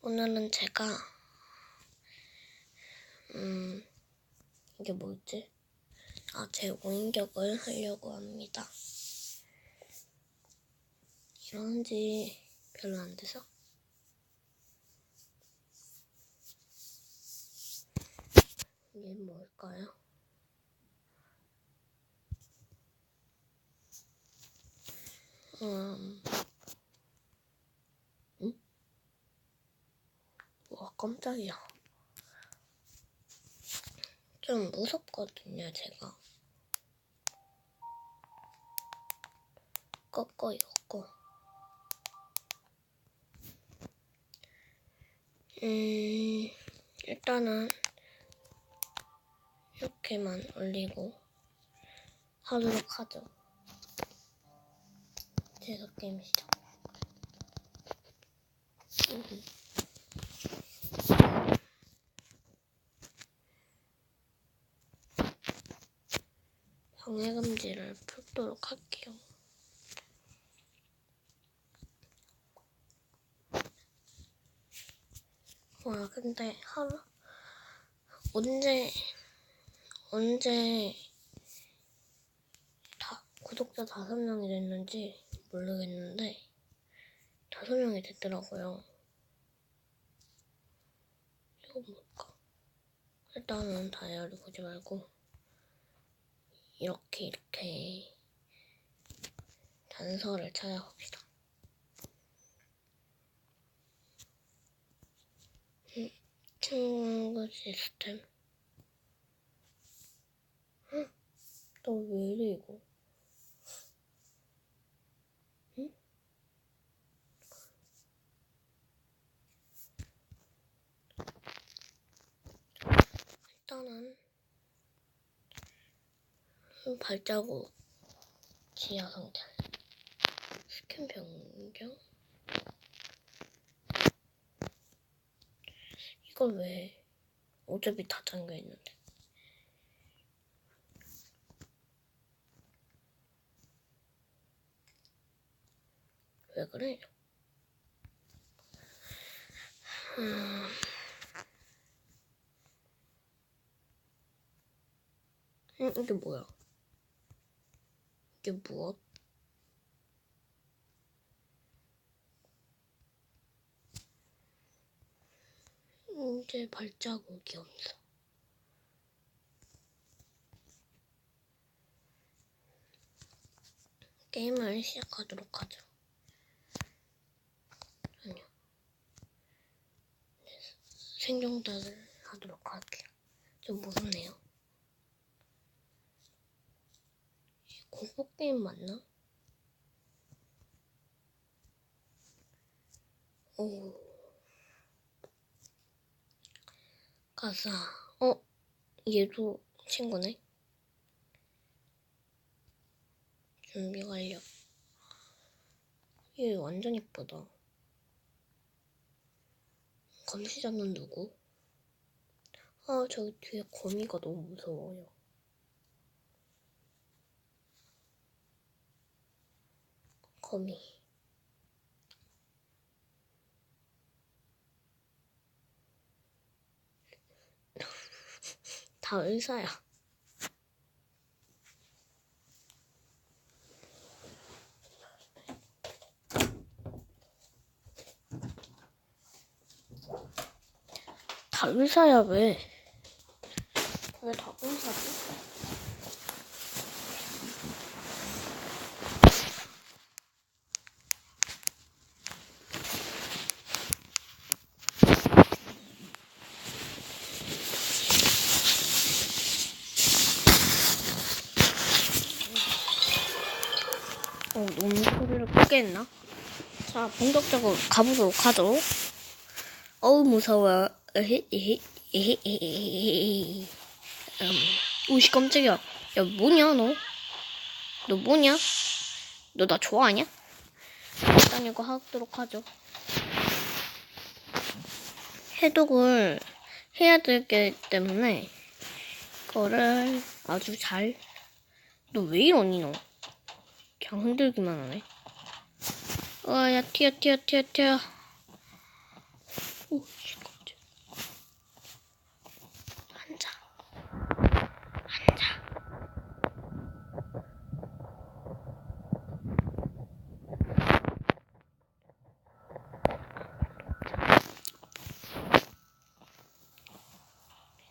오늘은 제가 음 이게 뭐였지? 아, 제 원격을 하려고 합니다. 이런지 별로 안 돼서. 이게 뭘까요? 음, 응? 와, 깜짝이야. 좀 무섭거든요, 제가. 꺾어요, 꺾어. 음, 일단은 이렇게만 올리고 하도록 하죠. 제가 게임 시작. 방해 금지를 풀도록 할게요. 와, 근데 하루 언제 언제 다 구독자 다섯 명이 됐는지 모르겠는데 다섯 명이 됐더라고요. 이거 뭘까? 일단은 다이어리 보지 말고 이렇게 이렇게 단서를 찾아봅시다. 음, 친구 시스템. 너왜 이래 이거? 응? 일단은 발자국 지하 상태 스캔 변경 이걸 왜 어차피 다 잠겨 있는데 왜 그래? 음... 음, 이게 뭐야? 이게 무엇? 이제 발자국이 없어. 게임을 시작하도록 하죠. 아니요. 생존자를 하도록 할게요. 좀 무섭네요. 공포 게임 맞나? 오. 가사. 어? 얘도 친구네? 준비 완료. 얘 완전 이쁘다. 감시자는 누구? 아, 저기 뒤에 거미가 너무 무서워요. 거미. 다 의사야. 다 의사야 왜? 왜 다 의사지? 어, 너무 했나? 자, 본격적으로 가보도록 하죠. 어우, 무서워. 음, 오씨, 깜짝이야. 야, 뭐냐, 너? 너 뭐냐? 너 나 좋아하냐? 일단 이거 하도록 하죠. 해독을 해야 되기 때문에, 그거를 아주 잘, 너 왜 이러니, 너? 그냥 흔들기만 하네. 와, 야, 튀어, 튀어, 튀어, 튀어. 오, 씨, 깜짝. 앉아. 앉아.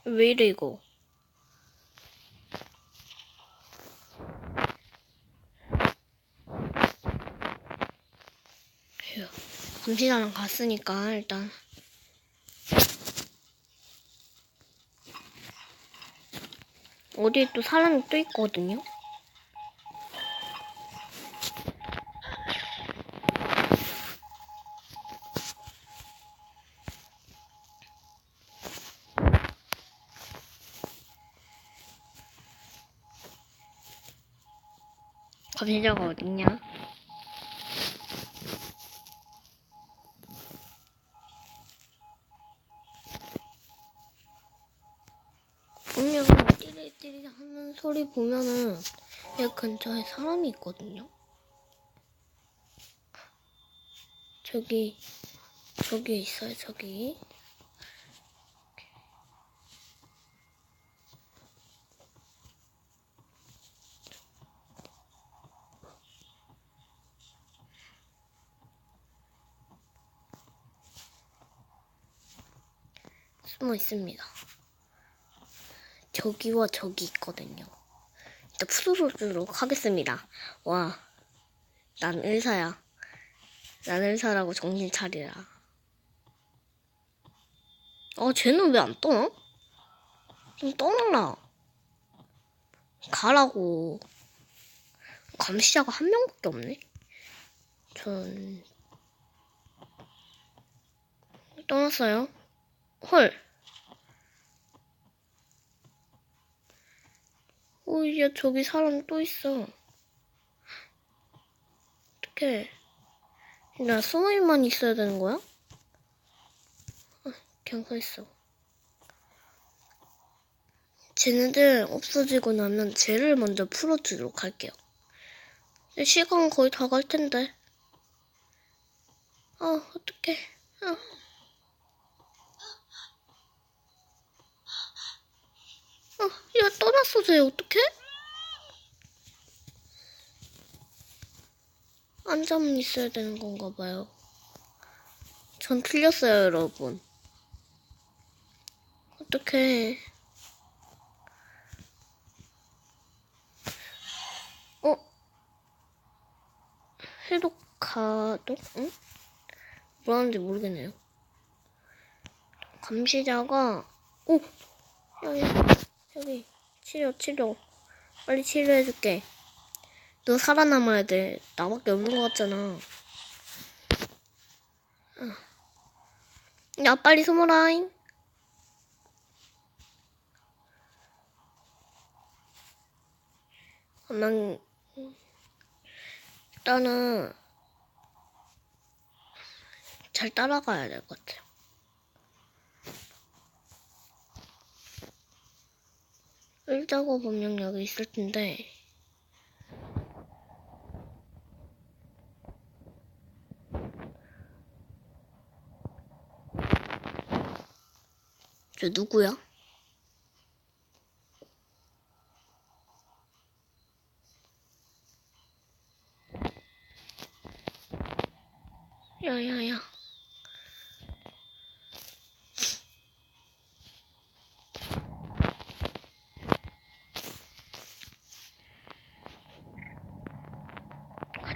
왜 이래 이거? 감시자랑 갔으니까 일단 어디에 또 사람이 또 있거든요. 감시자가 어딨냐? 분명 띠리띠리 하는 소리 보면은 여기 근처에 사람이 있거든요. 저기 저기 있어요 저기. 숨어 있습니다. 저기와 저기 있거든요. 일단 풀어보도록 하겠습니다. 와, 난 의사야. 난 의사라고 정신 차리라. 어, 쟤는 왜 안 떠나? 좀 떠나라. 가라고. 감시자가 한 명밖에 없네. 전 떠났어요. 헐. 오, 야, 저기 사람 또 있어. 어떡해. 나 숨어만 있어야 되는 거야? 아, 그냥 서 있어. 쟤네들 없어지고 나면 쟤를 먼저 풀어주도록 할게요. 시간 거의 다 갈 텐데. 아, 어떡해. 아. 어, 야, 떠났어, 쟤. 어떡해? 앉아만 있어야 되는 건가 봐요. 전 틀렸어요, 여러분. 어떡해. 어? 해독 가독? 응? 뭐라는지 모르겠네요. 감시자가, 오! 야, 야. 여기 치료 치료. 빨리 치료해줄게. 너 살아남아야 돼. 나밖에 없는 것 같잖아. 야 빨리 숨어라잉 난 일단은 잘 따라가야 될 것 같아요 일자고 분명 여기 있을 텐데. 저 누구야?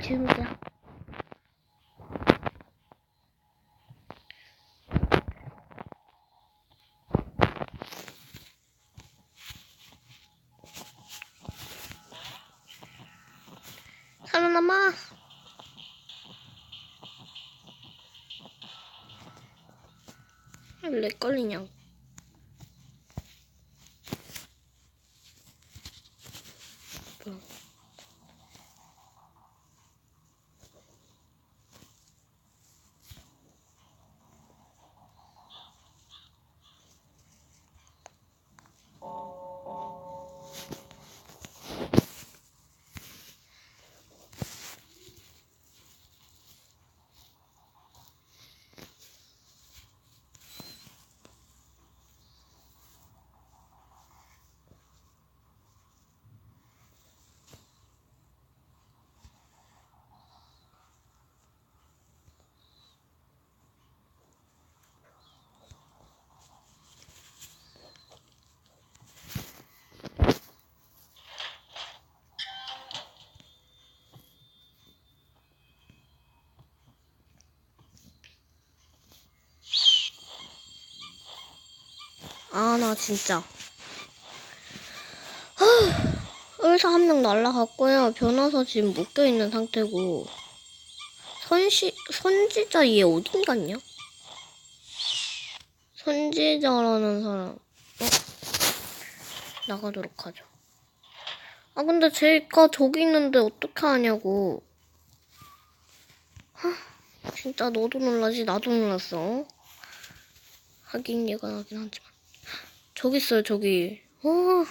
같이 놀자. 살아남 아, 나 진짜. 하, 의사 한 명 날라갔고요. 변호사 지금 묶여있는 상태고. 선시, 선지자 얘 어딘 갔냐? 선지자라는 사람. 어? 나가도록 하죠. 아, 근데 제가 저기 있는데 어떻게 하냐고. 하, 진짜 너도 놀라지, 나도 놀랐어. 하긴 얘가 나긴 하지만. 저기 있어요, 저기. 어.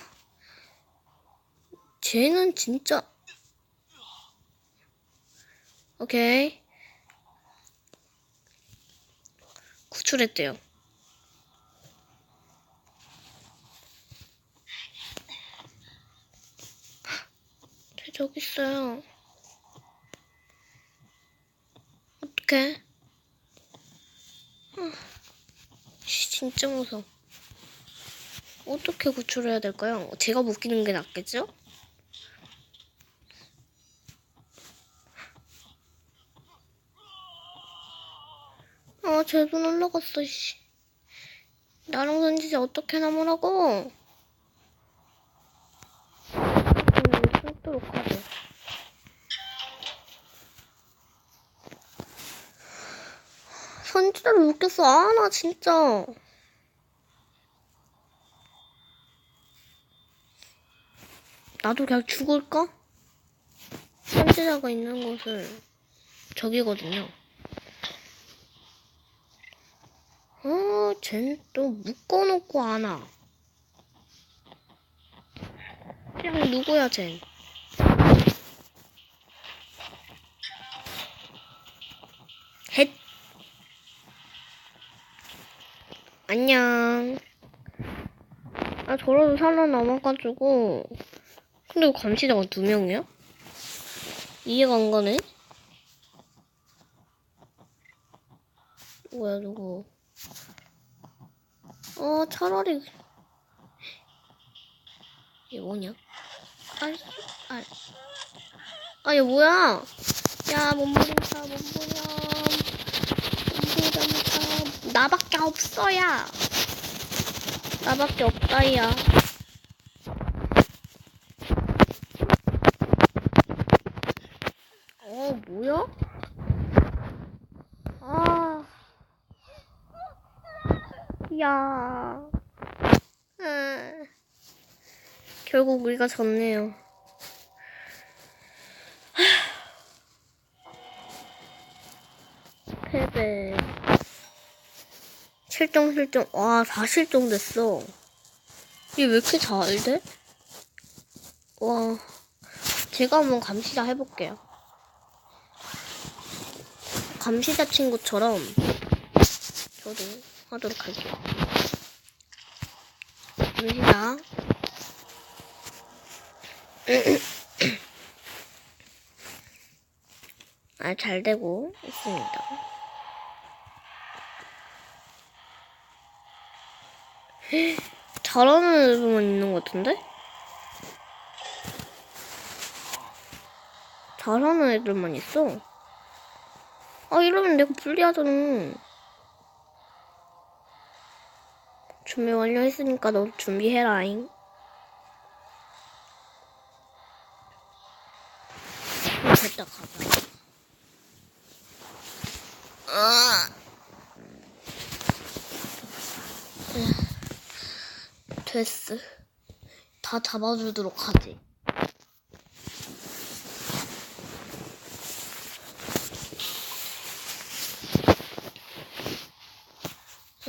쟤는 진짜. 오케이. 구출했대요. 쟤 저기 있어요. 어떡해? 아, 씨, 진짜 무서워. 어떻게 구출해야 될까요? 제가 묶이는 게 낫겠죠? 아, 쟤도 날라갔어, 씨. 나랑 선지자 어떻게 나무라고? 음, 참도록 하죠. 선지자를 묶였어. 아, 나 진짜. 나도 그냥 죽을까? 선지자가 있는 곳은 저기거든요. 어, 쟨 또 묶어놓고 안 와. 그냥 누구야, 쟨? 헷. 안녕. 아, 저러도 살아남아가지고. 근데 왜 감시자가 두 명이야? 이해가 안 가네? 뭐야, 누구. 어, 차라리. 이게 뭐냐? 아, 아. 아, 얘 뭐야? 야, 몸부림차, 몸부림. 몸부림차. 나밖에 없어, 야. 나밖에 없다, 야. 어, 뭐야? 아. 야. 음. 결국 우리가 졌네요. 패배. 실종, 실종. 와, 다 실종됐어. 얘 왜 이렇게 잘 돼? 와. 제가 한번 감시자 해볼게요. 감시자 친구처럼 저도 하도록 할게요. 감시자. 아, 잘 되고 있습니다. 잘하는 애들만 있는 것 같은데? 잘하는 애들만 있어. 아, 이러면 내가 불리하잖아. 준비 완료했으니까 너 준비해라잉. 어, 됐다, 가자. 아. 됐어. 다 잡아주도록 하지.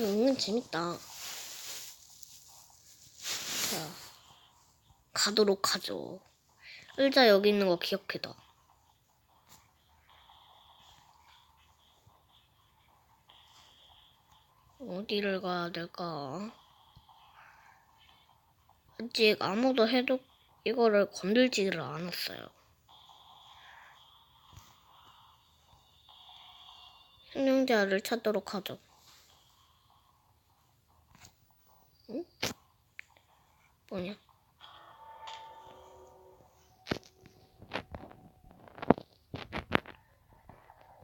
은근 재밌다. 자, 가도록 하죠. 의자 여기 있는 거 기억해둬. 어디를 가야 될까? 아직 아무도 해도 이거를 건들지를 않았어요. 생명자를 찾도록 하죠. 뭐냐?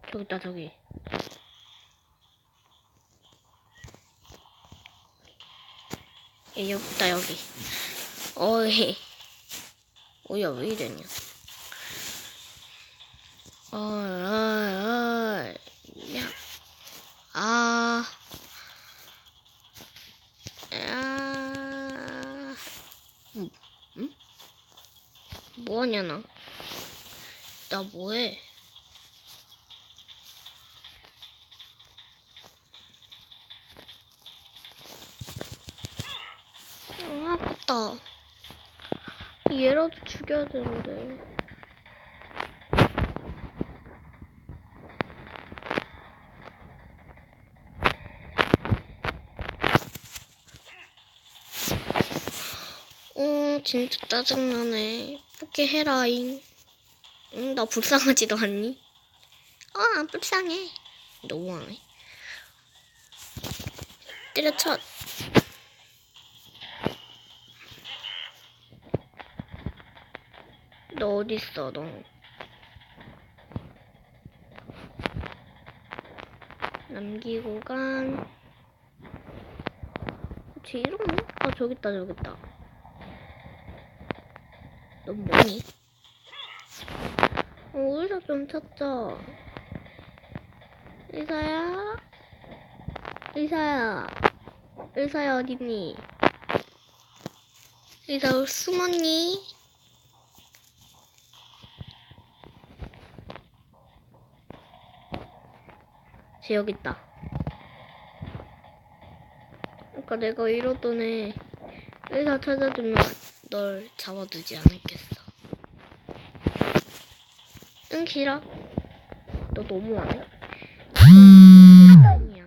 저기 있다, 저기. 예, 여기 있다 여기. 어이. 어야 왜 이러냐. 어이 어이 어이. 야. 아. 아. 음, 음? 뭐하냐 나? 나 뭐해? 아, 아깝다. 얘라도 죽여야 되는데. 어, 진짜 짜증나네. 포기 해라잉. 응, 나 불쌍하지도 않니? 아, 안 불쌍해. 너무하네. 때려쳐. 너 어딨어, 너? 남기고 간. 쟤 이러네? 아, 저기 있다, 저기 있다. 너 뭐니? 어, 의사 좀 찾자. 의사야? 의사야. 의사야, 어딨니? 의사 숨었니? 쟤 여기 있다. 아까 내가 이러던 애 의사 찾아주면 널 잡아두지 않았겠어. 응 싫어. 너 너무하네. 아니야.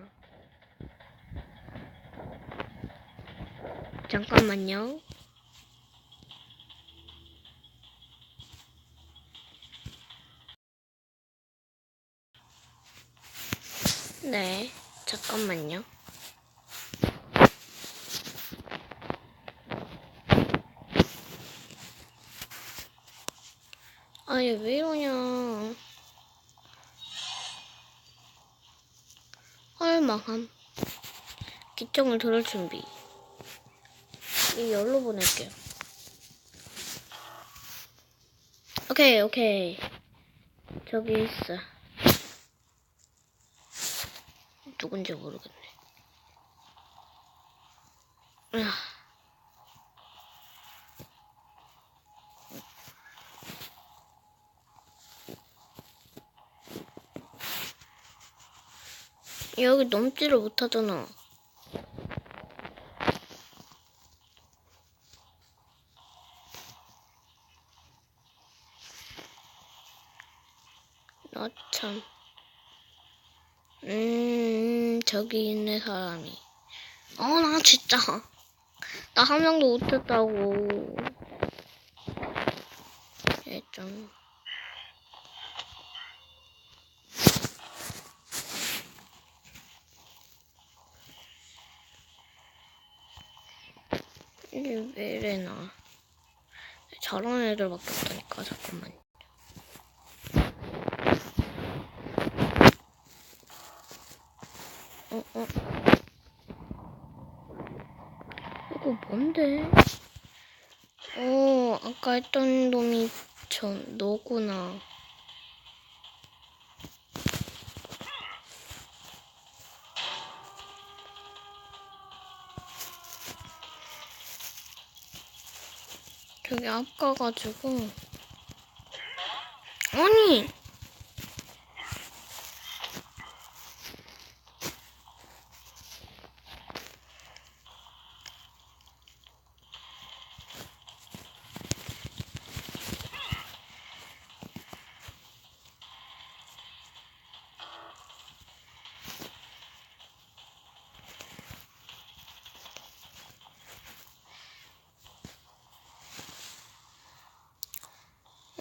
잠깐만요. 네, 잠깐만요. 아얘 왜 이러냐. 헐망함. 기청을 들을 준비. 이 열로 보낼게요. 오케이, 오케이. 저기 있어. 누군지 모르겠네. 넘지를 못하잖아. 나 참. 음, 저기 있네, 사람이. 어, 나 진짜. 나 한 명도 못했다고. 얘 좀. 이게 왜 이래나. 없다니까, 잠깐만. 어, 어. 이거 뭔데? 어, 아까 했던 놈이 저, 너구나. 앞 가가지고. 아니!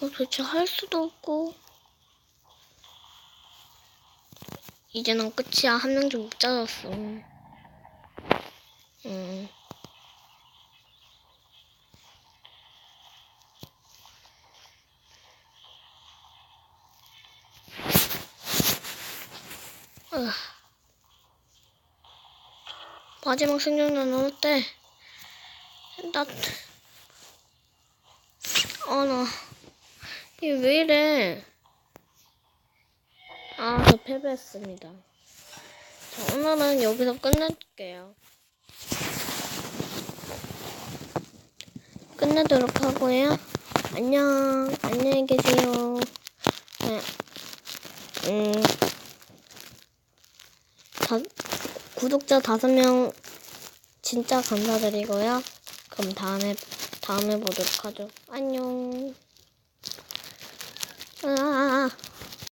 어, 도대체 할 수도 없고. 이제는 끝이야. 한 명 좀 못 찾았어. 응. 으아. 마지막 생존자는 어때? 나, 아, 나, 왜 이래? 아, 저 패배했습니다. 자, 오늘은 여기서 끝낼게요. 끝내도록 하고요. 안녕, 안녕히 계세요. 네, 음, 다, 구독자 다섯 명 진짜 감사드리고요. 그럼 다음에, 다음에 보도록 하죠. 안녕. 啊啊